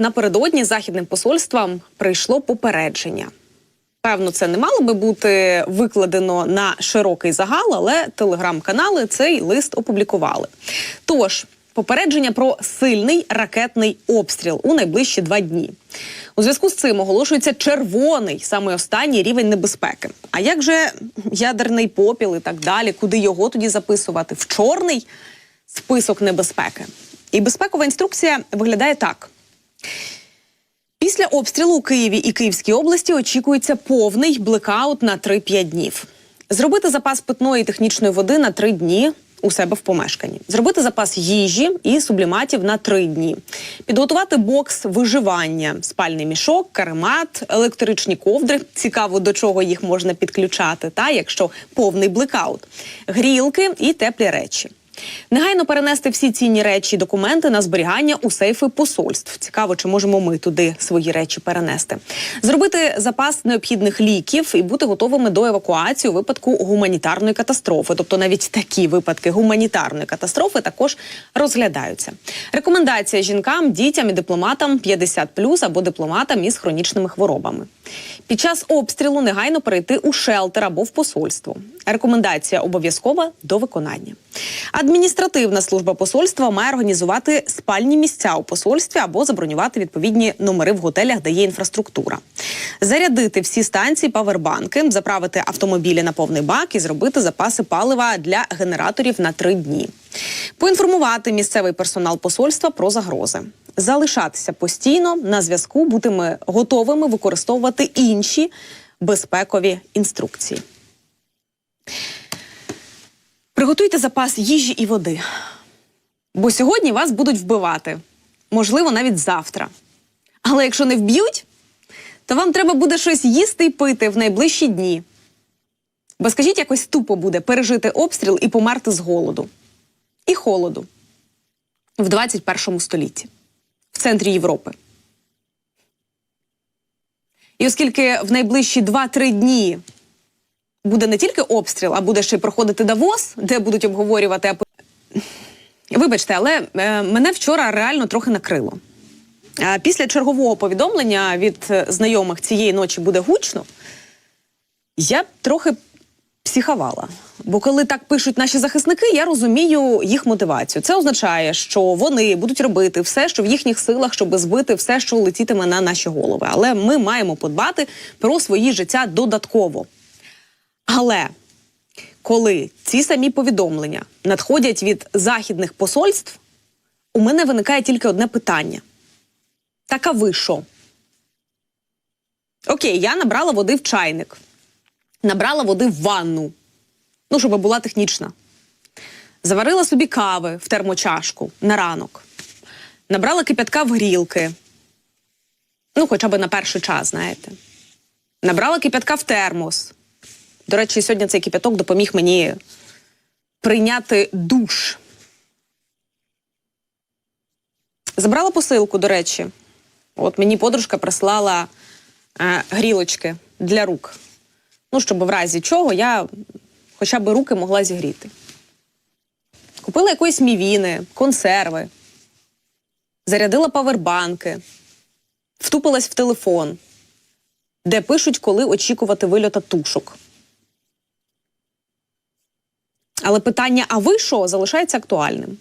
напередодні західним посольствам прийшло попередження. Певно, це не мало би бути викладено на широкий загал, але телеграм-канали цей лист опублікували. Тож, попередження про сильний ракетний обстріл у найближчі два дні. У зв'язку з цим оголошується червоний, саме останній рівень небезпеки. А як же ядерний попіл і так далі? Куди його тоді записувати? В чорний список небезпеки. І безпекова інструкція виглядає так. Після обстрілу у Києві і Київській області очікується повний блекаут на 3-5 днів. Зробити запас питної технічної води на 3 дні у себе в помешканні. Зробити запас їжі і субліматів на 3 дні. Підготувати бокс виживання, спальний мішок, каремат, електричні ковдри. Цікаво, до чого їх можна підключати, та якщо повний блекаут, грілки і теплі речі. Негайно перенести всі цінні речі і документи на зберігання у сейфи посольств. Цікаво, чи можемо ми туди свої речі перенести. Зробити запас необхідних ліків і бути готовими до евакуації у випадку гуманітарної катастрофи. Тобто навіть такі випадки гуманітарної катастрофи також розглядаються. Рекомендація жінкам, дітям і дипломатам 50+, або дипломатам із хронічними хворобами. Під час обстрілу негайно перейти у шелтер або в посольство. Рекомендація обов'язкова до виконання. Адміністративна служба посольства має організувати спальні місця у посольстві або забронювати відповідні номери в готелях, де є інфраструктура. Зарядити всі станції павербанки, заправити автомобілі на повний бак і зробити запаси палива для генераторів на три дні. Поінформувати місцевий персонал посольства про загрози. Залишатися постійно на зв'язку, бути готовими використовувати інші безпекові інструкції. Приготуйте запас їжі і води. Бо сьогодні вас будуть вбивати. Можливо, навіть завтра. Але якщо не вб'ють, то вам треба буде щось їсти і пити в найближчі дні. Бо скажіть, якось тупо буде пережити обстріл і померти з голоду. І холоду в 21 столітті, в центрі Європи. І оскільки в найближчі 2-3 дні буде не тільки обстріл, а буде ще й проходити Давос, де будуть обговорювати. Вибачте, але е, мене вчора реально трохи накрило. Після чергового повідомлення від е, знайомих цієї ночі буде гучно. Я трохи психувала. Бо коли так пишуть наші захисники, я розумію їх мотивацію. Це означає, що вони будуть робити все, що в їхніх силах, щоб збити все, що летітиме на наші голови. Але ми маємо подбати про свої життя додатково. Але коли ці самі повідомлення надходять від західних посольств, у мене виникає тільки одне питання: так а ви що? Окей, я набрала води в чайник, набрала води в ванну, ну, щоб була технічна. Заварила собі кави в термочашку на ранок, набрала кип'ятка в грілки. Ну, хоча б на перший час, знаєте. Набрала кип'ятка в термос. До речі, сьогодні цей кипяток допоміг мені прийняти душ. Забрала посилку, до речі. От мені подружка прислала е, грілочки для рук. Ну, щоб в разі чого я хоча б руки могла зігріти. Купила якоїсь мівіни, консерви, зарядила павербанки, втупилась в телефон, де пишуть, коли очікувати вильота тушок. Але питання, а ви що, залишається актуальним.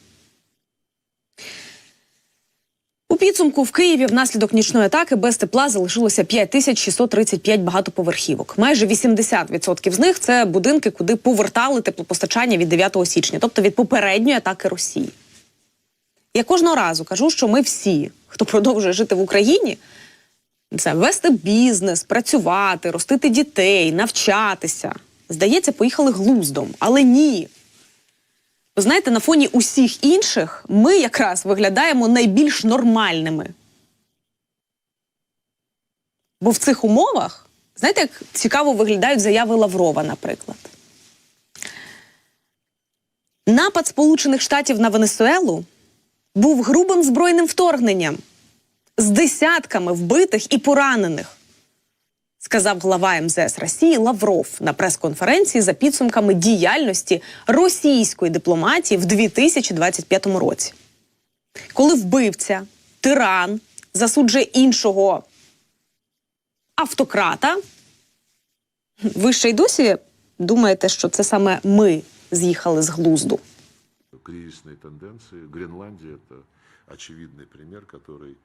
У підсумку в Києві внаслідок нічної атаки без тепла залишилося 5635 багатоповерхівок. Майже 80% з них це будинки, куди повертали теплопостачання від 9 січня, тобто від попередньої атаки Росії. Я кожного разу кажу, що ми всі, хто продовжує жити в Україні, це вести бізнес, працювати, ростити дітей, навчатися. Здається, поїхали глуздом, але ні. Ви знаєте, на фоні усіх інших ми якраз виглядаємо найбільш нормальними. Бо в цих умовах, знаєте, як цікаво виглядають заяви Лаврова, наприклад. Напад Сполучених Штатів на Венесуелу був грубим збройним вторгненням з десятками вбитих і поранених сказав глава МЗС Росії Лавров на прес-конференції за підсумками діяльності російської дипломатії в 2025 році. Коли вбивця, тиран засуджує іншого автократа. Ви ще й досі думаєте, що це саме ми з'їхали з глузду? кризисные тенденции. Гренландия – это очевидный пример, который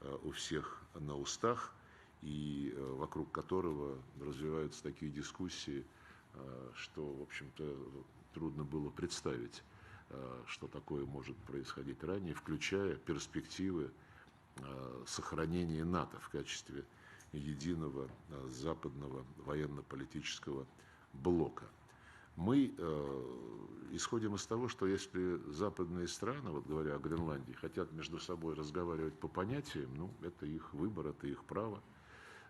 э, у всех на устах И э, вокруг которого развиваются такие дискуссии, э, что, в общем-то, трудно было представить, э, что такое может происходить ранее, включая перспективы сохранения НАТО в качестве единого западного военно-политического блока. Мы исходим из того, что если западные страны, вот говоря о Гренландии, хотят между собой разговаривать по понятиям, ну, это их выбор, это их право.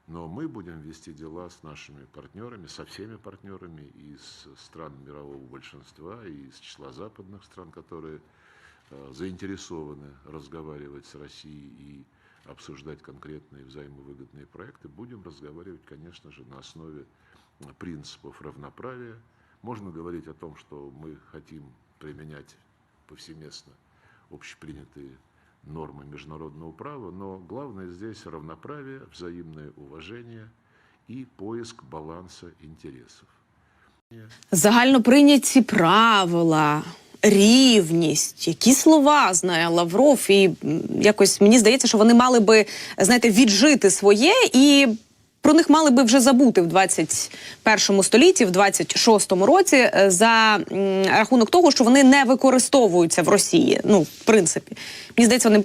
Но мы будем вести дела с нашими партнерами, со всеми партнерами из стран мирового большинства, из числа западных стран, которые э, заинтересованы разговаривать с Россией и обсуждать конкретные взаимовыгодные проекты. Будем разговаривать, конечно же, на основе принципов равноправия. Можно говорить о том, что мы хотим применять повсеместно общепринятые нормы международного права, но главное здесь равноправие, взаимное уважение и поиск баланса интересов. Загальноприйняті правила, рівність, які слова знає Лавров, і якось мені здається, що вони мали би знаєте, віджити своє і. Про них мали би вже забути в 21 столітті, в 26-му році, е, за рахунок того, що вони не використовуються в Росії. Ну, в принципі, мені здається, вони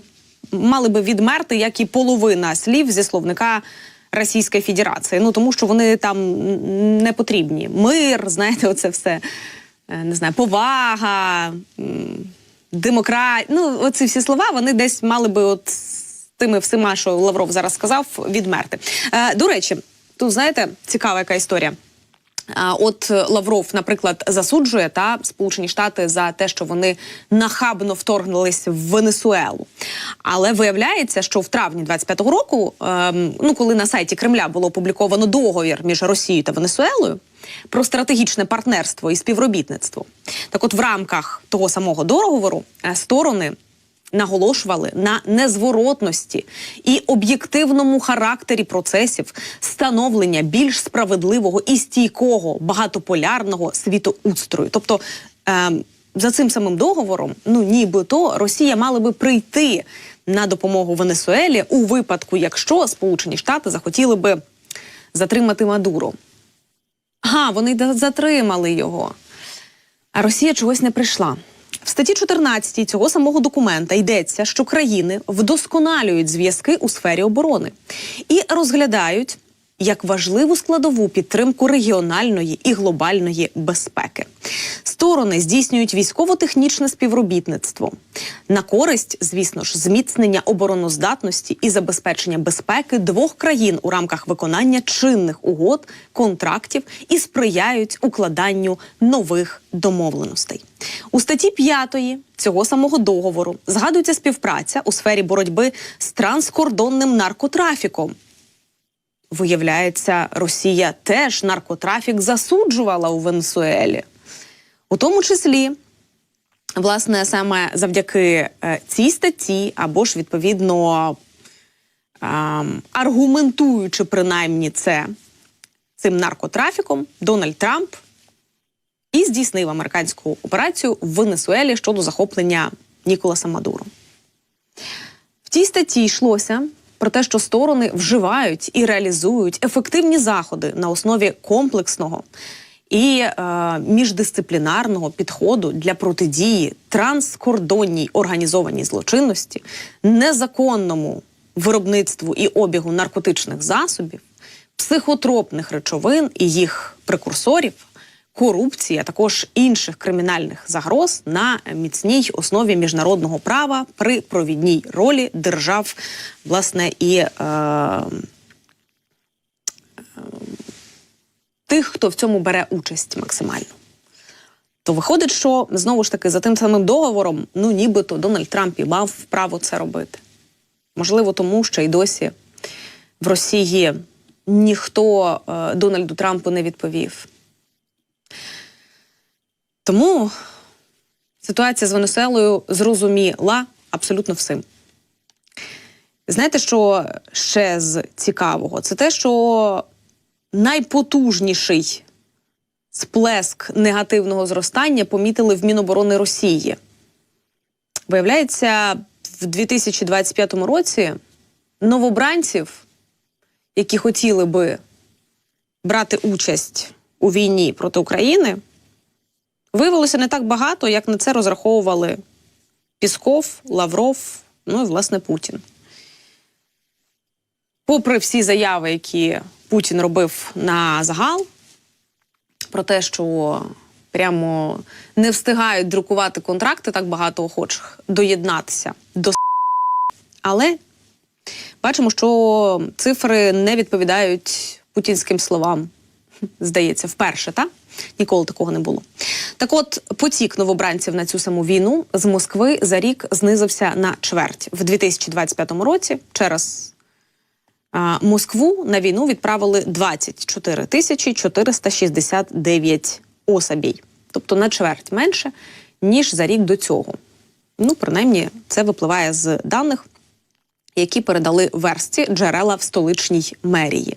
мали би відмерти, як і половина слів зі словника Російської Федерації. Ну тому що вони там не потрібні. Мир, знаєте, оце все е, не знаю, повага, демократія. Ну, оці всі слова вони десь мали би от тими всіма, що Лавров зараз сказав, відмерти. Е, до речі, тут знаєте, цікава яка історія. От е, Лавров, наприклад, засуджує та Сполучені Штати за те, що вони нахабно вторгнулись в Венесуелу. Але виявляється, що в травні 25-го року, ем, ну коли на сайті Кремля було опубліковано договір між Росією та Венесуелою про стратегічне партнерство і співробітництво, так от в рамках того самого договору е, сторони наголошували на незворотності і об'єктивному характері процесів становлення більш справедливого і стійкого багатополярного світоустрою. Тобто е, за цим самим договором, ну нібито Росія мала би прийти на допомогу Венесуелі у випадку, якщо Сполучені Штати захотіли би затримати Мадуро. Ага, вони затримали його. А Росія чогось не прийшла. В статті 14 цього самого документа йдеться, що країни вдосконалюють зв'язки у сфері оборони і розглядають як важливу складову підтримку регіональної і глобальної безпеки. Сторони здійснюють військово-технічне співробітництво на користь, звісно ж, зміцнення обороноздатності і забезпечення безпеки двох країн у рамках виконання чинних угод, контрактів і сприяють укладанню нових домовленостей. У статті 5 цього самого договору згадується співпраця у сфері боротьби з транскордонним наркотрафіком. Виявляється, Росія теж наркотрафік засуджувала у Венесуелі. У тому числі, власне, саме завдяки е, цій статті, або ж відповідно ем, аргументуючи принаймні це цим наркотрафіком, Дональд Трамп і здійснив американську операцію в Венесуелі щодо захоплення Ніколаса Мадуро. В тій статті йшлося про те, що сторони вживають і реалізують ефективні заходи на основі комплексного і е, міждисциплінарного підходу для протидії транскордонній організованій злочинності, незаконному виробництву і обігу наркотичних засобів, психотропних речовин і їх прекурсорів, корупції, а також інших кримінальних загроз на міцній основі міжнародного права при провідній ролі держав, власне, і е, е, тих, хто в цьому бере участь максимально. То виходить, що знову ж таки за тим самим договором, ну нібито Дональд Трамп і мав право це робити. Можливо, тому що й досі в Росії ніхто е, Дональду Трампу не відповів. Тому ситуація з Венесуелою зрозуміла абсолютно всім. Знаєте, що ще з цікавого? Це те, що найпотужніший сплеск негативного зростання помітили в Міноборони Росії. Виявляється, в 2025 році новобранців, які хотіли би брати участь у війні проти України, виявилося не так багато, як на це розраховували Пісков, Лавров, ну і власне Путін. Попри всі заяви, які Путін робив на загал, про те, що прямо не встигають друкувати контракти так багато охочих доєднатися до але бачимо, що цифри не відповідають путінським словам. Здається, вперше, так? Ніколи такого не було. Так от, потік новобранців на цю саму війну з Москви за рік знизився на чверть. В 2025 році через а, Москву на війну відправили 24 тисячі 469 особій. Тобто на чверть менше, ніж за рік до цього. Ну, принаймні, це випливає з даних, які передали версті джерела в столичній мерії.